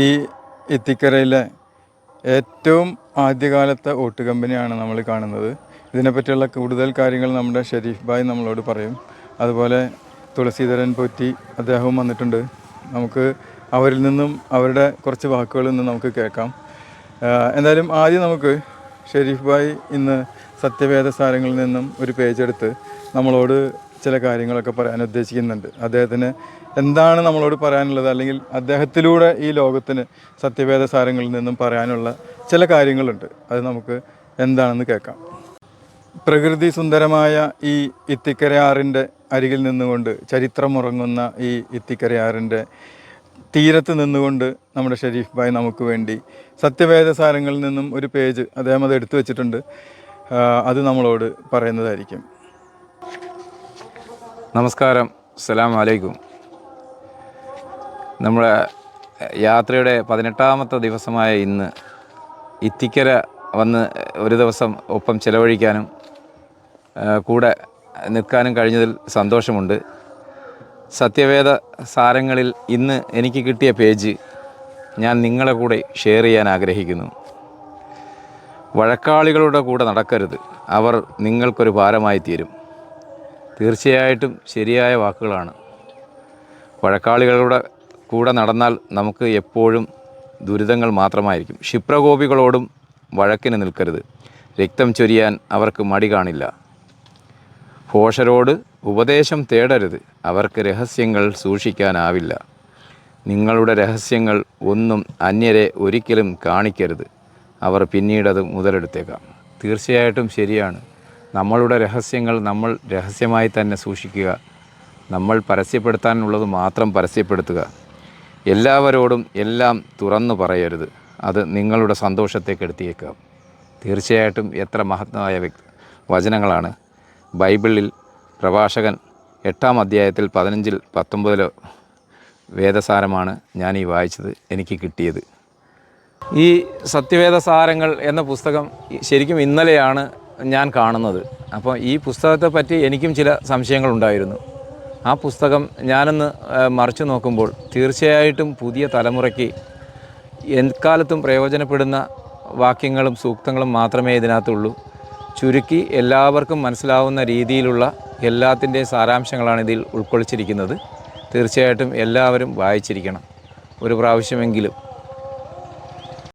ഈ ഇത്തിക്കരയിലെ ഏറ്റവും ആദ്യകാലത്തെ ഓട്ട് കമ്പനിയാണ് നമ്മൾ കാണുന്നത്. ഇതിനെപ്പറ്റിയുള്ള കൂടുതൽ കാര്യങ്ങൾ നമ്മുടെ ഷെരീഫ് ഭായ് നമ്മളോട് പറയും. അതുപോലെ തുളസീധരൻ പോറ്റി അദ്ദേഹവും വന്നിട്ടുണ്ട്. നമുക്ക് അവരിൽ നിന്നും അവരുടെ കുറച്ച് വാക്കുകളിൽ നിന്നും നമുക്ക് കേൾക്കാം. എന്തായാലും ആദ്യം നമുക്ക് ഷെരീഫ് ഭായ് ഇന്ന് സത്യവേദ സാരങ്ങളിൽ നിന്നും ഒരു പേജ് എടുത്ത് നമ്മളോട് ചില കാര്യങ്ങളൊക്കെ പറയാൻ ഉദ്ദേശിക്കുന്നുണ്ട്. അദ്ദേഹത്തിന് എന്താണ് നമ്മളോട് പറയാനുള്ളത്? അല്ലെങ്കിൽ അദ്ദേഹത്തിലൂടെ ഈ ലോകത്തിന് സത്യവേദ സാരങ്ങളിൽ നിന്നും പറയാനുള്ള ചില കാര്യങ്ങളുണ്ട്. അത് നമുക്ക് എന്താണെന്ന് കേൾക്കാം. പ്രകൃതി സുന്ദരമായ ഈ ഇത്തിക്കരയാറിന്റെ അരികിൽ നിന്നുകൊണ്ട് ചരിത്രമുറങ്ങുന്ന ഈ ഇത്തിക്കരയാറിന്റെ തീരത്ത് നിന്നുകൊണ്ട് നമ്മുടെ ഷെരീഫ് ഭായ് നമുക്ക് വേണ്ടി സത്യവേദ സാരങ്ങളിൽ നിന്നും ഒരു പേജ് അദ്ദേഹം അത് എടുത്തു വെച്ചിട്ടുണ്ട്. അത് നമ്മളോട് പറയുന്നതായിരിക്കും. നമസ്കാരം. അസ്സലാം വലൈക്കും നമ്മുടെ യാത്രയുടെ പതിനെട്ടാമത്തെ ദിവസമായ ഇന്ന് ഇത്തിക്കര വന്ന് ഒരു ദിവസം ഒപ്പം ചിലവഴിക്കാനും കൂടെ നിൽക്കാനും കഴിഞ്ഞതിൽ സന്തോഷമുണ്ട്. സത്യവേദ സാരങ്ങളിൽ ഇന്ന് എനിക്ക് കിട്ടിയ പേജ് ഞാൻ നിങ്ങളെ കൂടെ ഷെയർ ചെയ്യാൻ ആഗ്രഹിക്കുന്നു. വഴക്കാളികളുടെ കൂടെ നടക്കരുത്. അവർ നിങ്ങൾക്കൊരു ഭാരമായി തീരും. തീർച്ചയായിട്ടും ശരിയായ വാക്കുകളാണ്. വഴക്കാളികളുടെ കൂടെ നടന്നാൽ നമുക്ക് എപ്പോഴും ദുരിതങ്ങൾ മാത്രമായിരിക്കും. ക്ഷിപ്രകോപികളോടും വഴക്കിന് നിൽക്കരുത്. രക്തം ചൊരിയാൻ അവർക്ക് മടി കാണില്ല. ഭോഷരോട് ഉപദേശം തേടരുത്. അവർക്ക് രഹസ്യങ്ങൾ സൂക്ഷിക്കാനാവില്ല. നിങ്ങളുടെ രഹസ്യങ്ങൾ ഒന്നും അന്യരെ ഒരിക്കലും കാണിക്കരുത്. അവർ പിന്നീടത് മുതലെടുത്തേക്കാം. തീർച്ചയായിട്ടും ശരിയാണ്. നമ്മളുടെ രഹസ്യങ്ങൾ നമ്മൾ രഹസ്യമായി തന്നെ സൂക്ഷിക്കുക. നമ്മൾ പരസ്യപ്പെടുത്താനുള്ളത് മാത്രം പരസ്യപ്പെടുത്തുക. എല്ലാവരോടും എല്ലാം തുറന്നു പറയരുത്. അത് നിങ്ങളുടെ സന്തോഷത്തെ കെടുത്തിയേക്കാം തീർച്ചയായിട്ടും എത്ര മഹത്തായ വ്യക്തി വചനങ്ങളാണ്. ബൈബിളിൽ പ്രഭാഷകൻ എട്ടാം അധ്യായത്തിൽ പതിനഞ്ചിൽ പത്തൊമ്പതിലോ വേദസാരമാണ് ഞാൻ ഈ വായിച്ചത് എനിക്ക് കിട്ടിയത്. ഈ സത്യവേദസാരങ്ങൾ എന്ന പുസ്തകം ശരിക്കും ഇന്നലെയാണ് ഞാൻ കാണുന്നത്. അപ്പോൾ ഈ പുസ്തകത്തെ പറ്റി എനിക്കും ചില സംശയങ്ങളുണ്ടായിരുന്നു. ആ പുസ്തകം ഞാനൊന്ന് മറിച്ചു നോക്കുമ്പോൾ തീർച്ചയായിട്ടും പുതിയ തലമുറയ്ക്ക് എക്കാലത്തും പ്രയോജനപ്പെടുന്ന വാക്യങ്ങളും സൂക്തങ്ങളും മാത്രമേ ഇതിനകത്തുള്ളൂ. ചുരുക്കി എല്ലാവർക്കും മനസ്സിലാവുന്ന രീതിയിലുള്ള എല്ലാത്തിന്റെയും സാരാംശങ്ങളാണ് ഇതിൽ ഉൾക്കൊള്ളിച്ചിരിക്കുന്നത്. തീർച്ചയായിട്ടും എല്ലാവരും വായിച്ചിരിക്കണം. ഒരു പ്രാവശ്യമെങ്കിലും.